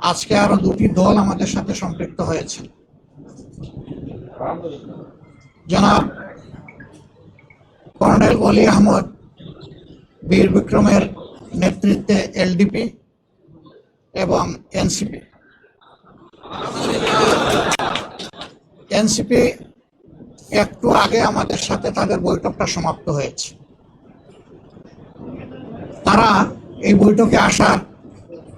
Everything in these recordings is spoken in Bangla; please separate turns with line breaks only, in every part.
আজকে আরও দুটি দল আমাদের সাথে সম্পৃক্ত হয়েছে। জনাব কর্নেল অলি আহমদ বীর বিক্রমের নেতৃত্বে এলডিপি এবং এনসিপি। এনসিপি একটু আগে আমাদের সাথে তাদের বৈঠকটা সমাপ্ত হয়েছে। তারা এই বৈঠকে আসার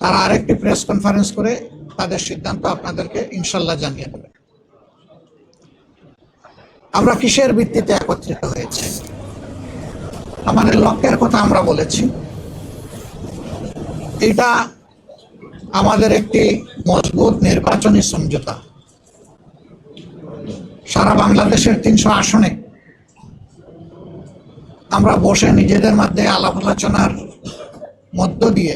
তারা আরেকটি প্রেস কনফারেন্স করে তাদের সিদ্ধান্ত আপনাদেরকে ইনশাল্লাহ জানিয়ে দেবে। আমরা কিসের ভিত্তিতে একত্রিত হয়েছে? আমাদের লক্ষ্যের কথা আমরা বলেছি। এটা আমাদের একটি মজবুত নির্বাচনী সমঝোতা। সারা বাংলাদেশের তিনশো আসনে আমরা বসে নিজেদের মধ্যে আলাপ আলোচনার মধ্য দিয়ে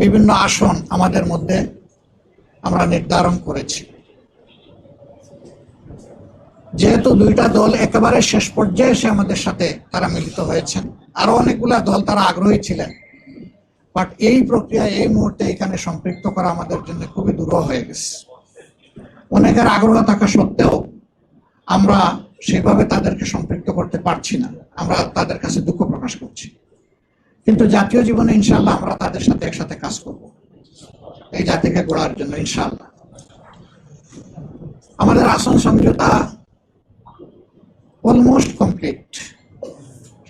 বিভিন্ন আসন আমাদের মধ্যে আমরা নির্ধারণ করেছি। যেহেতু দুইটা দল একেবারে শেষ পর্যায়ে এসে আমাদের সাথে তারা মিলিত হয়েছেন, আরও অনেকগুলা দল তারা আগ্রহী ছিলেন। বাট এই প্রক্রিয়া এই মুহূর্তে এখানে সম্পৃক্ত করা আমাদের জন্য খুবই দূর হয়ে গেছে। অনেকের আগ্রহ থাকা সত্ত্বেও আমরা সেভাবে তাদেরকে সম্পৃক্ত করতে পারছি না। আমরা তাদের কাছে দুঃখ প্রকাশ করছি। কিন্তু জাতীয় জীবনে ইনশাল্লাহ আমরা তাদের সাথে একসাথে কাজ করব। এই জাতিকে গড়ার জন্য ইনশাল্লাহ আমাদের আসন সমঝোতা অলমোস্ট কমপ্লিট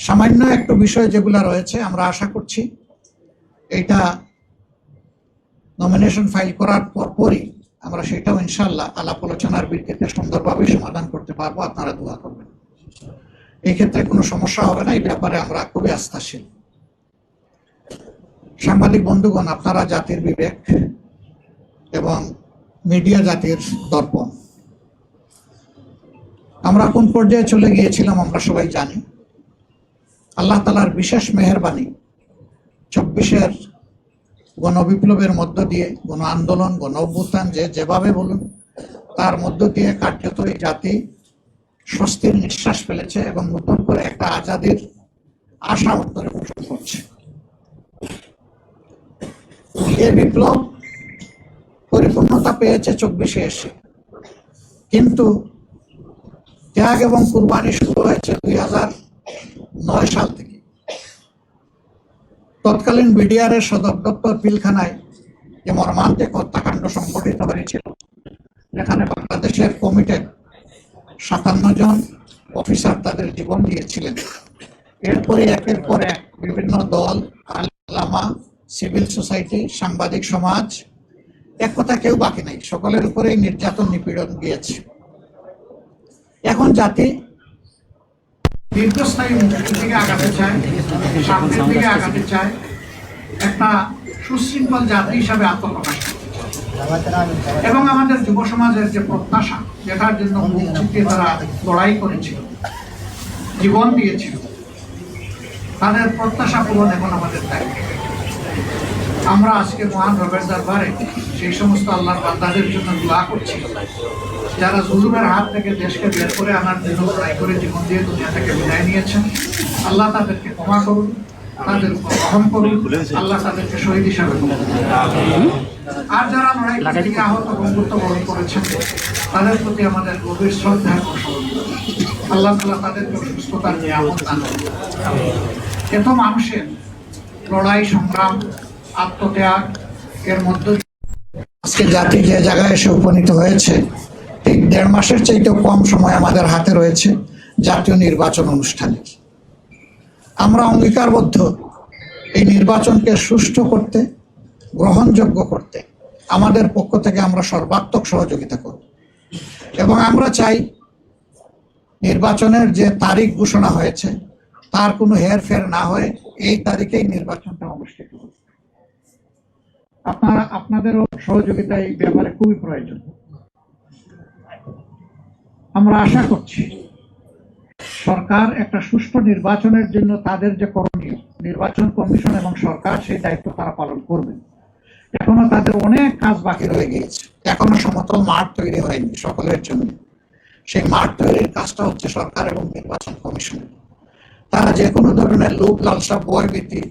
সামান্য একটু বিষয় যেগুলো রয়েছে আমরা আশা করছি, এইটা নমিনেশন ফাইল করার পরপরই আমরা সেটাও ইনশাল্লাহ আলাপ আলোচনার ভিত্তিতে সুন্দরভাবে সমাধান করতে পারব, আপনারা দোয়া করবেন। এই ক্ষেত্রে কোনো সমস্যা হবে না, এই ব্যাপারে আমরা খুবই আস্থাশীল। সাংবাদিক বন্ধুগণ, আপনারা জাতির বিবেক এবং মিডিয়া জাতির দর্পণ। আমরা কোন পর্যায়ে চলে গিয়েছিলাম আমরা সবাই জানি। আল্লাহ তালার বিশেষ মেহরবানি চব্বিশের গণবিপ্লবের মধ্য দিয়ে গণ আন্দোলন গণ অভ্যুত্থান যে যেভাবে বলুন, তার মধ্য দিয়ে কার্যত এই জাতি স্বস্তির নিঃশ্বাস ফেলেছে এবং নতুন করে একটা আজাদির আশা উত্তরে পোষণ করছে। এই বিপ্লব পরিপূর্ণতা পেয়েছে চব্বিশে এসে কিন্তু ত্যাগ এবং কুরবানি শুরু হয়েছে দুই হাজার নয় সাল থেকে। তৎকালীন বিডিআর এর সদর দপ্তর পিলখানায় যে মর্মান্তিক হত্যাকাণ্ড সংঘটিত হয়েছিল, যেখানে বাংলাদেশের কমিটেড সাতান্ন জন অফিসার তাদের জীবন দিয়েছিলেন। এরপরে একের পর এক বিভিন্ন দল, আলামা সিভিল সোসাইটি, সাংবাদিক সমাজ, এক কথা কেউ বাকি নাই। সকলের উপরেই নির্যাতন, নিপীড়ন গিয়েছে। এখন জাতি দীর্ঘস্থায়ী আগাতে চায় একটা সুশৃঙ্খল জাতি হিসাবে আত্মপ্রকাশ এবং আমাদের যুব সমাজের যে প্রত্যাশা, যেটার জন্য চুকিয়ে তারা লড়াই করেছিল, জীবন দিয়েছিল, তাদের প্রত্যাশা পূরণ এখন আমাদের দায়িত্ব। আমরা আজকে মহান রবের দরবারে সেই সমস্ত আল্লাহর বান্দাদের জন্য দোয়া করছি। যারা জুলুমের হাত থেকে দেশকে বের করে আনার জন্য লড়াই করে জীবন দিয়ে দুনিয়া থেকে বিদায় নিয়েছেন আল্লাহ তাদেরকে ক্ষমা করুন তাদের উপর রহম করুন আল্লাহ তাদেরকে শহীদ হিসাবে আর যারা লড়াই গিয়ে আহত বন্ধুত্ব বরণ করেছেন তাদের প্রতি আমাদের গভীর শ্রদ্ধা এবং আল্লাহ তালা তাদেরকে সুস্থতার নিয়ামত দান করুন। এত মানুষের লড়াই, সংগ্রাম, আত্মত্যাগ এর মধ্য আজকে জাতি যে জায়গায় এসে উপনীত হয়েছে, ঠিক দেড় মাসের চাইতেও কম সময় আমাদের হাতে রয়েছে জাতীয় নির্বাচন অনুষ্ঠানের আমরা অঙ্গীকারবদ্ধ এই নির্বাচনকে সুষ্ঠু করতে, গ্রহণযোগ্য করতে আমাদের পক্ষ থেকে আমরা সর্বাত্মক সহযোগিতা করব। এবং আমরা চাই নির্বাচনের যে তারিখ ঘোষণা হয়েছে তার কোনো হেরফের না হয়ে এই তারিখেই নির্বাচনটা অনুষ্ঠিত হবে। আপনারা, আপনাদেরও সহযোগিতা এই ব্যাপারে খুবই প্রয়োজন। আমরা আশা করছি সরকার একটা সুষ্ঠু নির্বাচনের জন্য তাদের যে করণীয়, নির্বাচন কমিশন এবং সরকার সেই দায়িত্ব তারা পালন করবে এখনও তাদের অনেক কাজ বাকি রয়ে গিয়েছে। এখনও সমতল মাঠ তৈরি হয়নি সকলের জন্য। সেই মাঠ তৈরির কাজটা হচ্ছে সরকার এবং নির্বাচন কমিশনের। তারা যে কোনো ধরনের লোভ লালসা ভয়ভীতি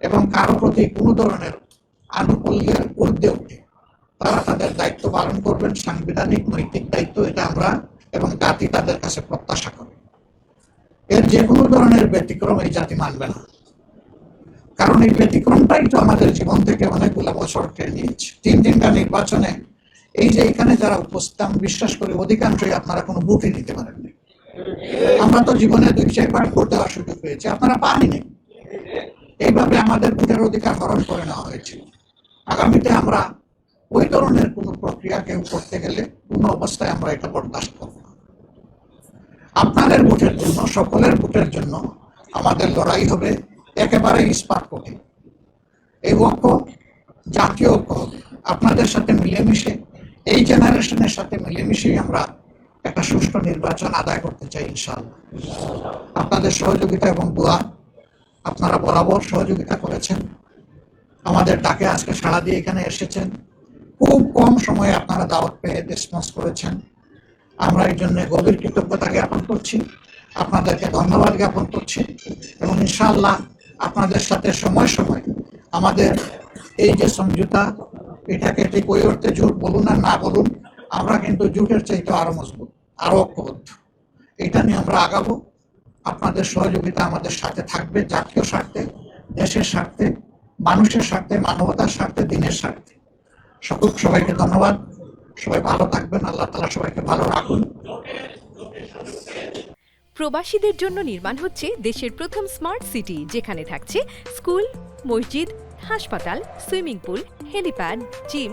এবং কারও প্রতি কোনো ধরনের আনুকূল্যের ঊর্ধ্বে উঠে তারা তাদের দায়িত্ব পালন করবেন, সাংবিধানিক, নৈতিক দায়িত্ব এটা আমরা এবং জাতি তাদের কাছে প্রত্যাশা করে। এর যে কোনো ধরনের ব্যতিক্রম এই জাতি মানবে না। কারণ এই ব্যতিক্রমটাই তো আমাদের জীবন থেকে অনেকগুলো বছর কেড়ে নিয়েছে। তিন তিনটা নির্বাচনে এই যে এখানে যারা উপস্থিত আমি বিশ্বাস করি, অধিকাংশই আপনারা কোনো ভোটই নিতে পারেননি। আমরা তো জীবনে দুই, চারবার ভোট দেওয়ার সুযোগ পেয়েছি। আপনারা পাননি। এইভাবে আমাদের ভোটের অধিকার হরণ করে নেওয়া হয়েছে। আগামীতে আমরা ওই ধরনের কোনো প্রক্রিয়া কেউ করতে গেলে কোনো অবস্থায় আমরা এটা বরদাস্ত করব। আপনাদের ভোটের জন্য, সকলের ভোটের জন্য আমাদের লড়াই হবে একেবারে ইস্পাত কঠিন এই ঐক্য, জাতীয় ঐক্য আপনাদের সাথে মিলেমিশে, এই জেনারেশনের সাথে মিলেমিশেই আমরা একটা সুষ্ঠু নির্বাচন আদায় করতে চাই, ইনশাআল্লাহ। আপনাদের সহযোগিতা এবং দোয়া, আপনারা বরাবর সহযোগিতা করেছেন। আমাদের ডাকে আজকে সাড়া দিয়ে এখানে এসেছেন। খুব কম সময়ে আপনারা দাওয়াত পেয়ে রেসপন্স করেছেন। আমরা এই জন্য গভীর কৃতজ্ঞতা জ্ঞাপন করছি। আপনাদেরকে ধন্যবাদ জ্ঞাপন করছি। এবং ইনশাআল্লাহ আপনাদের সাথে সময় সময় আমাদের এই যে সমঝোতা, এটাকে ঠিক ওই অর্থে জোট বলুন আর না বলুন আমরা কিন্তু জোটের চাইতে আরও মজবুত, আরও ঐক্যবদ্ধ। এটা নিয়ে আমরা আগাবো। আপনাদের সহযোগিতা আমাদের সাথে থাকবে, জাতীয় স্বার্থে, দেশের স্বার্থে, মানুষের স্বার্থে, মানবতার স্বার্থে, দিনের স্বার্থে। সকল সবাইকে ধন্যবাদ। সবাই ভালো থাকবেন। আল্লাহ তালা সবাইকে ভালো রাখুন।
প্রবাসীদের জন্য নির্মাণ হচ্ছে দেশের প্রথম স্মার্ট সিটি, যেখানে থাকছে স্কুল, মসজিদ, হাসপাতাল, সুইমিং পুল, হেলিপ্যাড, জিম